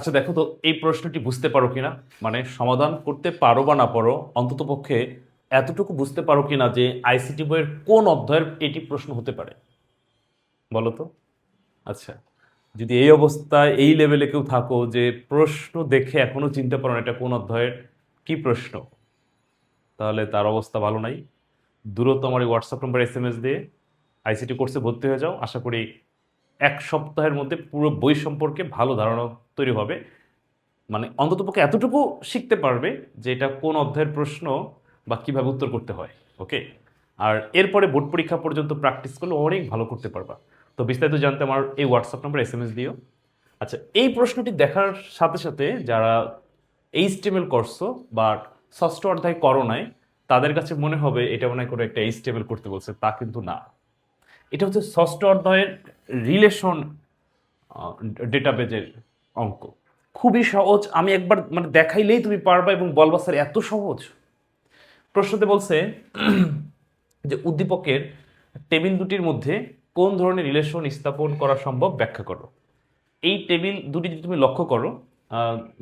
আচ্ছা দেখো তো, এই প্রশ্নটি বুঝতে পারো কিনা? মানে সমাধান করতে পারো বা না পারো, অন্তত পক্ষে এতটুকু বুঝতে পারো কিনা যে আইসিটি বইয়ের কোন অধ্যায়ের এটি প্রশ্ন হতে পারে? বলো তো। আচ্ছা যদি এই অবস্থায় এই লেভেলে কেউ থাকো যে প্রশ্ন দেখে এখনও চিনতে পারো না এটা কোন অধ্যায়ের, কি প্রশ্ন? তাহলে তার অবস্থা ভালো নাই। দূরত্ব আমার এই WhatsApp number S M S দিয়ে আইসিটি কোর্সে ভর্তি হয়ে যাও। আশা করি এক সপ্তাহের মধ্যে পুরো বই সম্পর্কে ভালো ধারণা তৈরি হবে। মানে অন্ততপক্ষে এতটুকু শিখতে পারবে যে এটা কোন অধ্যায়ের প্রশ্ন বা কীভাবে উত্তর করতে হয়, ওকে? আর এরপরে বোর্ড পরীক্ষা পর্যন্ত প্র্যাকটিস করলে অনেক ভালো করতে পারবা। তো বিস্তারিত জানতে আমার এই WhatsApp number S M S দিও। আচ্ছা এই প্রশ্নটি দেখার সাথে সাথে যারা এইচটিএমএল করছ বা ষষ্ঠ অধ্যায় করো নাই, তাদের কাছে মনে হবে এটা মনে হয় কোনো একটা এইচটিএমএল করতে বলছে, তা কিন্তু না। এটা হচ্ছে ষষ্ঠ অধ্যায়ের রিলেশন ডেটাবেজের অঙ্ক। খুবই সহজ। আমি একবার মানে দেখাইলেই তুমি পারবা এবং বলবা, স্যার, এত সহজ? প্রশ্নতে বলছে যে উদ্দীপকের টেবিল দুটির মধ্যে কোন ধরনের রিলেশন স্থাপন করা সম্ভব ব্যাখ্যা করো। এই টেবিল দুটি যদি তুমি লক্ষ্য করো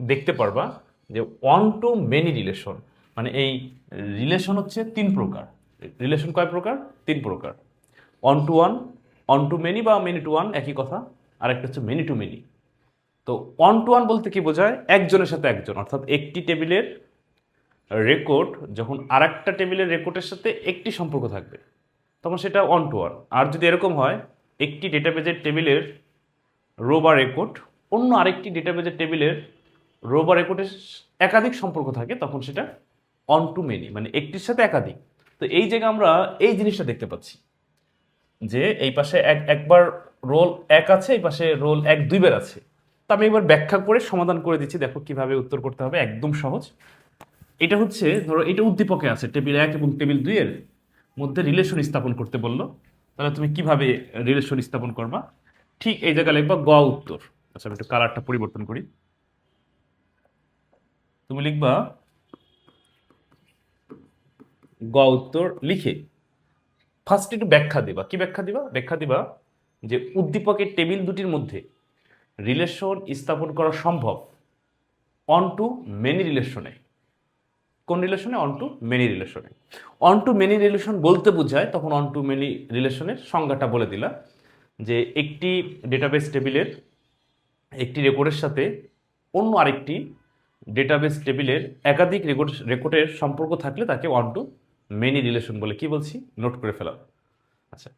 দেখতে পারবা যে ওয়ান টু মেনি রিলেশন মানে এই রিলেশন হচ্ছে তিন প্রকার। রিলেশন কয় প্রকার? তিন প্রকার। One to one one to many বা মেনি টু ওয়ান একই কথা। আর একটা হচ্ছে মেনি টু মেনি তো ওয়ান টু ওয়ান বলতে কি বোঝায়? একজনের সাথে একজন। অর্থাৎ একটি টেবিলের রেকর্ড যখন আর একটা টেবিলের রেকর্ডের সাথে একটি সম্পর্ক থাকবে, তখন সেটা ওয়ান টু ওয়ান আর যদি এরকম হয়, একটি ডেটাবেজের টেবিলের রো বা রেকর্ড অন্য আরেকটি ডেটাবেজের টেবিলের রো বা রেকর্ডের একাধিক সম্পর্ক থাকে, তখন সেটা অন টু মেনি মানে একটির সাথে একাধিক। তো এই জায়গায় আমরা এই জিনিসটা দেখতে পাচ্ছি। যে এই পাশে এক, একবার রোল এক আছে, এই পাশে রোল এক দুইবার আছে। তো আমি এবার ব্যাখ্যা করে সমাধান করে দিচ্ছি, দেখো কীভাবে উত্তর করতে হবে, একদম সহজ। এটা হচ্ছে, ধরো এটা উদ্দীপকে আছে, টেবিল এক এবং টেবিল দুইয়ের মধ্যে রিলেশন স্থাপন করতে বলল। তাহলে তুমি কীভাবে রিলেশন স্থাপন করবা? ঠিক এই জায়গায় লিখবা গ উত্তর। আচ্ছা আমি একটু কালারটা পরিবর্তন করি। তুমি লিখবা গ উত্তর লিখে। ফার্স্ট একটু ব্যাখ্যা দিবা। কি ব্যাখ্যা দিবা? ব্যাখ্যা দিবা যে উদ্দীপকের টেবিল দুটির মধ্যে রিলেশন স্থাপন করা সম্ভব অন টু মেনি রিলেশনে কোন রিলেশনে অন টু মেনি রিলেশনে অন টু মেনি রিলেশন বলতে বোঝায়, তখন অন টু মেনি রিলেশনের সংজ্ঞাটা বলে দিলা যে একটি ডেটাবেস টেবিলের, একটি রেকর্ডের সাথে অন্য আরেকটি ডেটাবেস টেবিলের একাধিক রেকর্ড রেকর্ডের সম্পর্ক থাকলে তাকে ওয়ান টু মেনি রিলেশন বলে কি বলছি? নোট করে ফেলা। আচ্ছা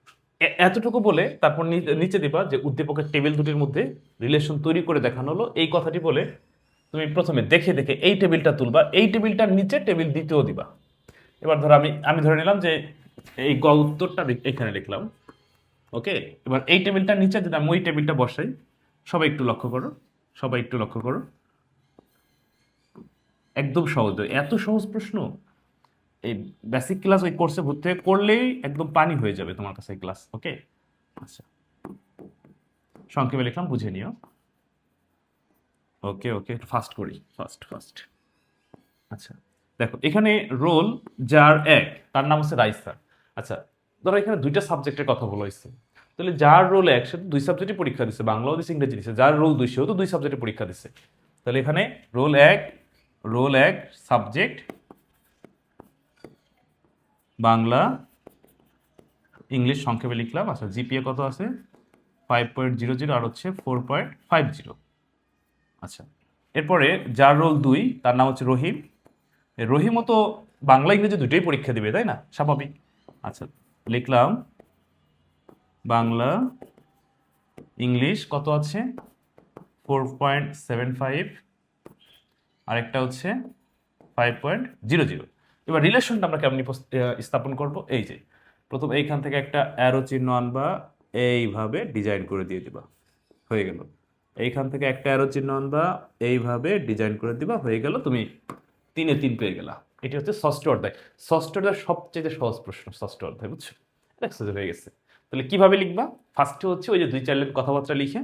এতটুকু বলে তারপর নিচে দিবা যে উদ্দীপকের টেবিল দুটির মধ্যে রিলেশন তৈরি করে দেখানো হলো। এই কথাটি বলে তুমি প্রথমে দেখে দেখে এই টেবিলটা তুলবা, এই টেবিলটার নিচে টেবিল দ্বিতীয় দিবা। এবার ধরো আমি আমি ধরে নিলাম যে এই গ উত্তরটা এখানে লিখলাম, ওকে? এবার এই টেবিলটার নিচে যদি আমি ওই টেবিলটা বসাই, সবাই একটু লক্ষ্য করো, সবাই একটু লক্ষ্য করো। একদম সহজ। এত সহজ প্রশ্ন। এই বেসিক ক্লাস ওই কোর্সে ভর্তি হয়ে করলেই একদম পানি হয়ে যাবে তোমার কাছে ক্লাস ওকে আচ্ছা। সংক্ষেপে লিখলাম বুঝে নিও। ওকে ওকে ফাস্ট করি। ফাস্ট ফাস্ট আচ্ছা দেখো এখানে রোল যার এক তার নাম হচ্ছে রাইসার আচ্ছা ধরো এখানে দুইটা সাবজেক্টের কথা বলা হয়েছে। তাহলে যার রোল এক সে দুই সাবজেক্টে পরীক্ষা দিচ্ছে বাংলাও দিচ্ছে ইংরেজি দিচ্ছে যার রোল দুই সেও তো দুই সাবজেক্টে পরীক্ষা দিচ্ছে তাহলে এখানে রোল এক রোল এক সাবজেক্ট বাংলা, ইংলিশ সংক্ষেপে লিখলাম। আচ্ছা জিপিএ কত আছে? ফাইভ পয়েন্ট জিরো জিরো আর হচ্ছে ফোর পয়েন্ট ফাইভ জিরো আচ্ছা এরপরে যার রোল দুই, তার নাম হচ্ছে রহিম। রহিমও তো বাংলা, ইংরেজি দুটোই পরীক্ষা দিবে, তাই না? স্বাভাবিক। আচ্ছা লিখলাম, বাংলা, ইংলিশ কত আছে? ফোর পয়েন্ট সেভেন ফাইভ আরেকটা হচ্ছে ফাইভ পয়েন্ট জিরো জিরো এবার রিলেশনটা আমরা কেমনি স্থাপন করব? এই যে, প্রথম এইখান থেকে একটা অ্যারো চিহ্ন আনবা, এইভাবে ডিজাইন করে দিয়ে দিবা, হয়ে গেল। এইখান থেকে একটা অ্যারো চিহ্ন আনবা, এইভাবে ডিজাইন করে দিবা, হয়ে গেল তুমি তিনে তিন পেয়ে গেলা। এটি হচ্ছে ষষ্ঠ অধ্যায়। ষষ্ঠ অধ্যায় সবচেয়ে সহজ প্রশ্ন, ষষ্ঠ অধ্যায়, বুঝছ? যে হয়ে গেছে। তাহলে কীভাবে লিখবা? ফার্স্টে হচ্ছে ওই যে দুই চার লাইন কথাবার্তা লিখে,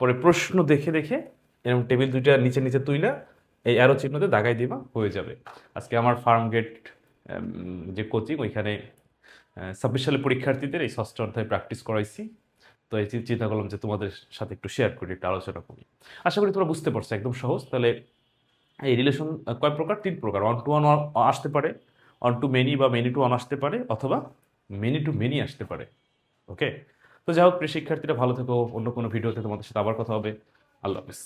পরে প্রশ্ন দেখে দেখে, এরকম টেবিল দুইটা নিচে নিচে তুইলা এই অ্যারো চিহ্নতে দাগাই দিবা, হয়ে যাবে। আজকে আমার ফার্ম গেট যে কোচিং ওইখানে ছাব্বিশ সালে পরীক্ষার্থীদের এই ষষ্ঠ অধ্যায় প্র্যাকটিস করাইছি। তো এই চিন্তা করলাম যে তোমাদের সাথে একটু শেয়ার করি, একটু আলোচনা করি। আশা করি তোমরা বুঝতে পারছ, একদম সহজ। তাহলে এই রিলেশন কয় প্রকার? তিন প্রকার। ওয়ান টু ওয়ান আসতে পারে ওয়ান টু মেনি বা মেনি টু ওয়ান আসতে পারে, অথবা মেনি টু মেনি আসতে পারে। ওকে তো যাই হোক শিক্ষার্থীরা, ভালো থেকো। অন্য কোনো ভিডিওতে তোমাদের সাথে আবার কথা হবে। আল্লাহ হাফিজ।